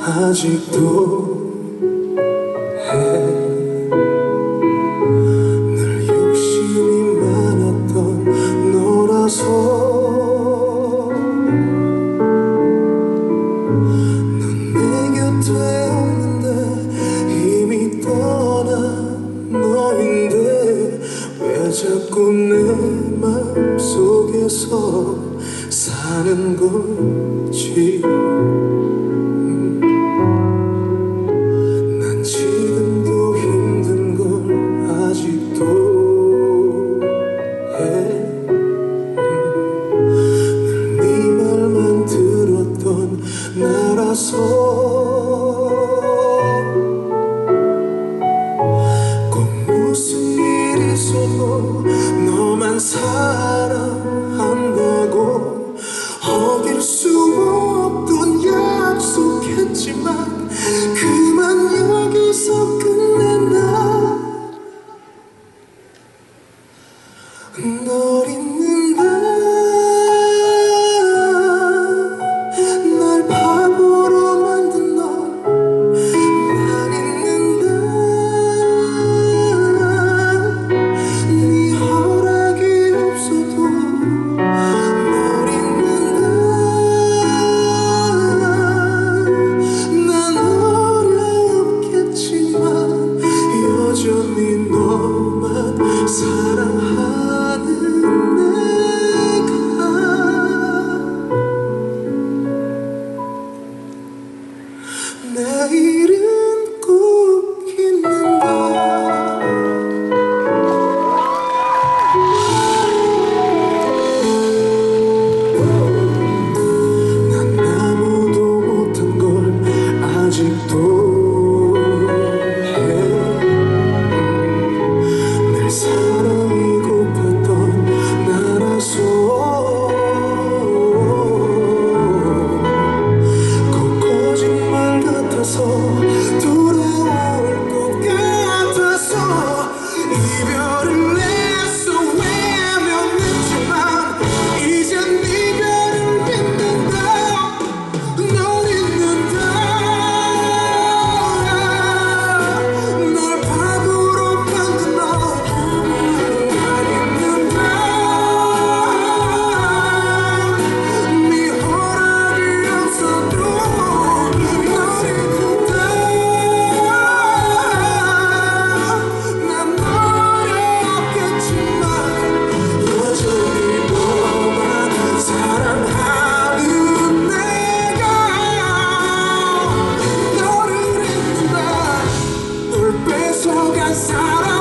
아직도 늘 욕심이 많았던 너라서 넌 내 곁에 없는데 이미 떠난 너인데 왜 자꾸 내 맘속에서 사는 거지 Biliyorum alcançar a